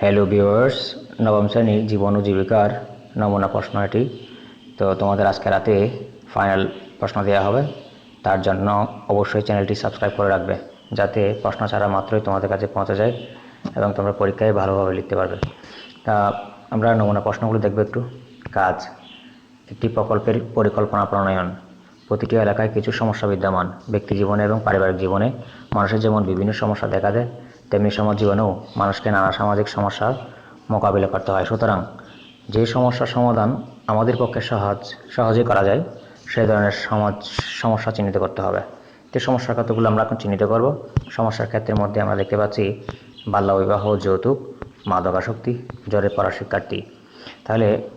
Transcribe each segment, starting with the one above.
Hello viewers নবম শ্রেণির জীবন ও জীবিকার নমুনা প্রশ্ন এটি। তো তোমাদের আজকে রাতে ফাইনাল প্রশ্ন দেওয়া হবে। তার জন্য অবশ্যই চ্যানেলটি সাবস্ক্রাইব করে রাখবে, যাতে প্রশ্ন ছাড়া মাত্রই তোমাদের কাছে পৌঁছে যায় এবং তোমরা পরীক্ষায় ভালোভাবে লিখতে পারবে। তা আমরা নমুনা প্রশ্নগুলো দেখব একটু। কাজ। একটি প্রকল্পের পরিকল্পনা প্রণয়ন। প্রতিটি এলাকায় কিছু সমস্যা বিদ্যমান। ব্যক্তি জীবনে এবং পারিবারিক জীবনে মানুষের যেমন বিভিন্ন সমস্যা দেখা দেয় তেমনি সমাজ জীবনেও মানুষকে নানা সামাজিক সমস্যার মোকাবিলা করতে হয়। সুতরাং যে সমস্যার সমাধান আমাদের পক্ষে সহজ, সহজেই করা যায়, সেই ধরনের সমাজ সমস্যা চিহ্নিত করতে হবে। যে সমস্যার কতগুলো আমরা এখন চিহ্নিত করব। সমস্যার ক্ষেত্রের মধ্যে আমরা দেখতে পাচ্ছি বাল্যবিবাহ যৌতুক, মাদকাসক্তি জ্বরে পড়া শিক্ষার্থী। তাহলে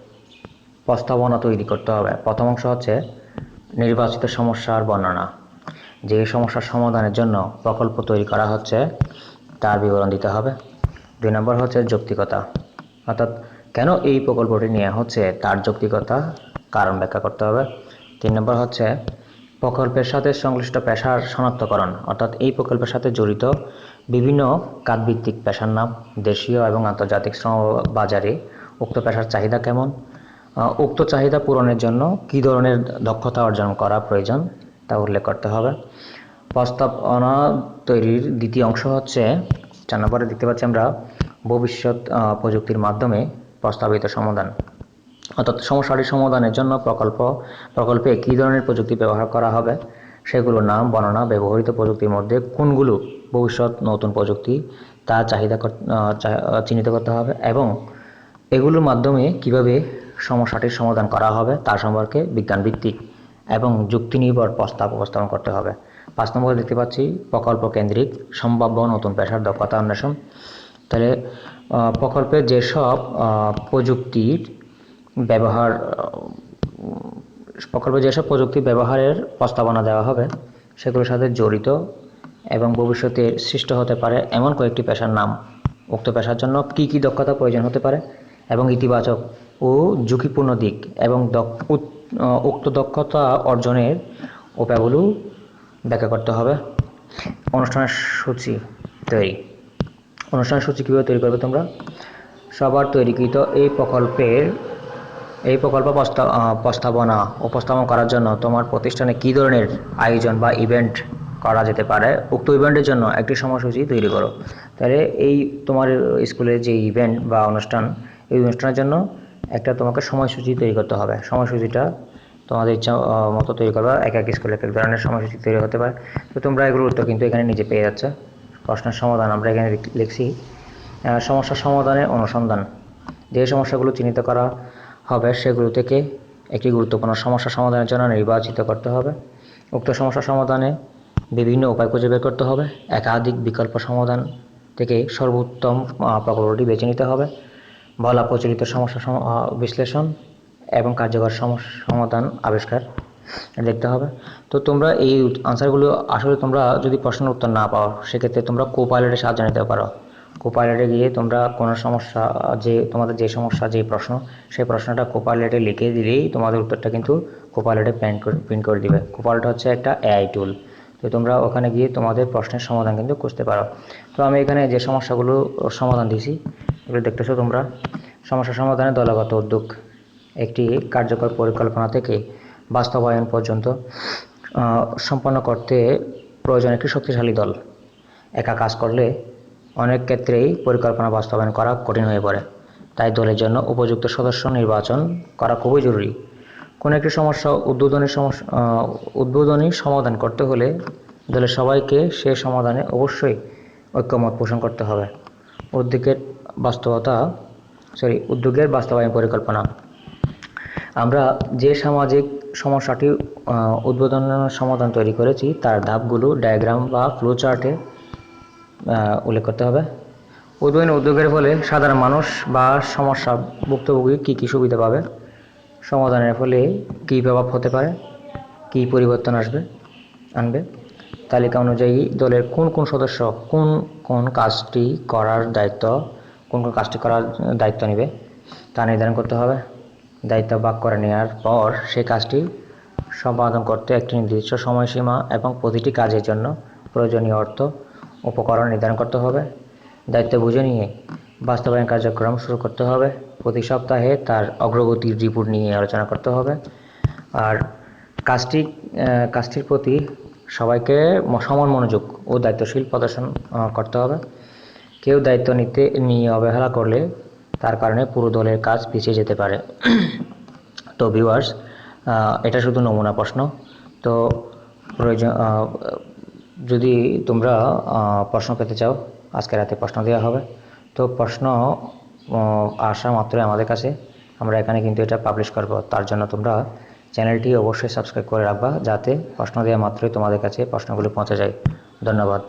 প্রস্তাবনা তৈরি করতে হবে। প্রথম অংশ হচ্ছে নির্বাচিত সমস্যার বর্ণনা। যে সমস্যার সমাধানের জন্য প্রকল্প তৈরি করা হচ্ছে তার বিবরণ দিতে হবে। দুই নম্বর হচ্ছে যৌক্তিকতা। অর্থাৎ কেন এই প্রকল্পটি নেওয়া হচ্ছে তার যৌক্তিকতা কারণ ব্যাখ্যা করতে হবে। তিন নম্বর হচ্ছে প্রকল্পের সাথে সংশ্লিষ্ট পেশার শনাক্তকরণ। অর্থাৎ এই প্রকল্পের সাথে জড়িত বিভিন্ন কাজভিত্তিক পেশার নাম, দেশীয় এবং আন্তর্জাতিক শ্রম বাজারে উক্ত পেশার চাহিদা কেমন? উক্ত চাহিদা পূরণের জন্য কী ধরনের দক্ষতা অর্জন করা প্রয়োজন তা উল্লেখ করতে হবে। প্রস্তাবনা তৈরির দ্বিতীয় অংশ হচ্ছে, চার নম্বরে দেখতে পাচ্ছি আমরা ভবিষ্যৎ প্রযুক্তির মাধ্যমে প্রস্তাবিত সমাধান। অর্থাৎ সমস্যাটি সমাধানের জন্য প্রকল্প, প্রকল্পে কী ধরনের প্রযুক্তি ব্যবহার করা হবে, সেগুলোর নাম, বর্ণনা, ব্যবহৃত প্রযুক্তির মধ্যে কোনগুলো ভবিষ্যৎ নতুন প্রযুক্তি, তা চাহিদা চিহ্নিত করতে হবে এবং এগুলোর মাধ্যমে কীভাবে সমস্যাটির সমাধান করা হবে তার সম্পর্কে বিজ্ঞান ভিত্তিক এবং যুক্তি নির্ভর প্রস্তাব উপস্থাপন করতে হবে। পাঁচ নম্বরে দেখতে পাচ্ছি প্রকল্প কেন্দ্রিক সম্ভাব্য নতুন পেশার দক্ষতা অন্বেষণ। তাহলে আহ, প্রকল্পে যেসব প্রযুক্তির ব্যবহার প্রকল্পে যেসব প্রযুক্তি ব্যবহারের প্রস্তাবনা দেওয়া হবে সেগুলোর সাথে জড়িত এবং ভবিষ্যতে সৃষ্ট হতে পারে এমন কয়েকটি পেশার নাম। উক্ত পেশার জন্য কী কী দক্ষতা প্রয়োজন হতে পারে এবং ইতিবাচক ও ঝুঁকিপূর্ণ দিক এবং উক্ত দক্ষতা অর্জনের উপায়গুলো ব্যাখ্যা করতে হবে। অনুষ্ঠানের সূচি তৈরি। অনুষ্ঠানের সূচি কীভাবে তৈরি করবে তোমরা? সবার তৈরিকৃত এই প্রকল্পের, এই প্রকল্প প্রস্তাব প্রস্তাবনা উপস্থাপন করার জন্য তোমার প্রতিষ্ঠানে কী ধরনের আয়োজন বা ইভেন্ট করা যেতে পারে? উক্ত ইভেন্টের জন্য একটি সময়সূচি তৈরি করো। তাহলে এই তোমার স্কুলের যে ইভেন্ট বা অনুষ্ঠান, এই অনুষ্ঠানের জন্য একটা তোমাকে সময়সূচি তৈরি করতে হবে। সময়সূচিটা তোমাদের ইচ্ছা মতো তৈরি করবা এক এক স্কুলে এক এক ধরনের সময়সূচি তৈরি হতে পারে। তো তোমরা এগুলোর উত্তর কিন্তু এখানে নিজে পেয়ে যাচ্ছে। প্রশ্নের সমাধান আমরা এখানে লিখছি। আহ, সমস্যার সমাধানের অনুসন্ধান। যে সমস্যাগুলো চিহ্নিত করা হবে সেগুলো থেকে একটি গুরুত্বপূর্ণ সমস্যা সমাধানের জন্য নির্বাচিত করতে হবে। উক্ত সমস্যা সমাধানে বিভিন্ন উপায় খুঁজে বের করতে হবে। একাধিক বিকল্প সমাধান থেকে সর্বোত্তম প্রকল্পটি বেছে নিতে হবে। বলা প্রচলিত সমস্যা বিশ্লেষণ। এবং কার্যকর সমাধান আবিষ্কার দেখতে হবে। তো তোমরা এই আনসারগুলো আসলে তোমরা যদি প্রশ্নের উত্তর না পাও, সেক্ষেত্রে তোমরা কো পাইলটের সাহায্য নিতে পারো। কো পাইলটে গিয়ে তোমরা কোনো সমস্যা, যে, তোমাদের যে সমস্যা, যে প্রশ্ন, সেই প্রশ্নটা কো পাইলটে লিখে দিলেই তোমাদের উত্তরটা কিন্তু কো পাইলটে প্রিন্ট করে প্রিন্ট করে দিবে। কো পাইলট হচ্ছে একটা এআই টুল তো তোমরা ওখানে গিয়ে তোমাদের প্রশ্নের সমাধান কিন্তু খুঁজতে পারো। তো আমি এখানে যে সমস্যাগুলো সমাধান দিয়েছি, এগুলো দেখতেছো তোমরা। সমস্যা সমাধানে দলগত উদ্যোগ। একটি কার্যকর পরিকল্পনা থেকে বাস্তবায়ন পর্যন্ত সম্পন্ন করতে প্রয়োজন একটি শক্তিশালী দল। একা কাজ করলে অনেক ক্ষেত্রেই পরিকল্পনা বাস্তবায়ন করা কঠিন হয়ে পড়ে। তাই দলের জন্য উপযুক্ত সদস্য নির্বাচন করা খুবই জরুরি। কোনো একটি সমস্যা উদ্বোধনী সমস্যা উদ্বোধনী সমাধান করতে হলে দলের সবাইকে সে সমাধানে অবশ্যই ঐক্যমত পোষণ করতে হবে। উদ্যোগের বাস্তবতা সরি উদ্যোগের বাস্তবায়ন পরিকল্পনা। আমরা যে সামাজিক সমস্যাটি উদ্বোধন সমাধান তৈরি করেছি, তার ধাপগুলো ডায়াগ্রাম বা ফ্লো চার্টে উল্লেখ করতে হবে। উদ্বোধন উদ্যোগের ফলে সাধারণ মানুষ বা সমস্যা ভুক্তভোগী কী কী সুবিধা পাবে? সমাধানের ফলে কী প্রভাব হতে পারে? কী পরিবর্তন আসবে? আনবে? তালিকা অনুযায়ী দলের কোন কোন সদস্য কোন কোন কাজটি করার দায়িত্ব, কোন কোন কাজটি করার দায়িত্ব নেবে, তা নির্ধারণ করতে হবে। দায়িত্ব ভাগ করে নেওয়ার পর সেই কাজটি সম্পাদন করতে একটি নির্দিষ্ট সময়সীমা এবং প্রতিটি কাজের জন্য প্রয়োজনীয় অর্থ উপকরণ নির্ধারণ করতে হবে। দায়িত্ব বুঝে নিয়ে বাস্তবায়ন কার্যক্রম শুরু করতে হবে। প্রতি সপ্তাহে তার অগ্রগতির রিপোর্ট নিয়ে আলোচনা করতে হবে। আর কাজটি কাজটির প্রতি সবাইকে সমান মনোযোগ ও দায়িত্বশীল প্রদর্শন করতে হবে। কেউ দায়িত্ব নিতে, নিয়ে অবহেলা করলে তার কারণে পুরো দলের কাজ পিছিয়ে যেতে পারে। তো ভিউয়ার্স এটা শুধু নমুনা প্রশ্ন। তো প্রয়োজন যদি তোমরা প্রশ্ন পেতে চাও, আজকে রাতে প্রশ্ন দেওয়া হবে। তো প্রশ্ন আসা মাত্রই আমাদের কাছে। আমরা এখানে কিন্তু এটা পাবলিশ করব। তার জন্য তোমরা চ্যানেলটি অবশ্যই সাবস্ক্রাইব করে রাখবা, যাতে প্রশ্ন দেওয়া মাত্রই তোমাদের কাছে প্রশ্নগুলো পৌঁছে যায়। ধন্যবাদ।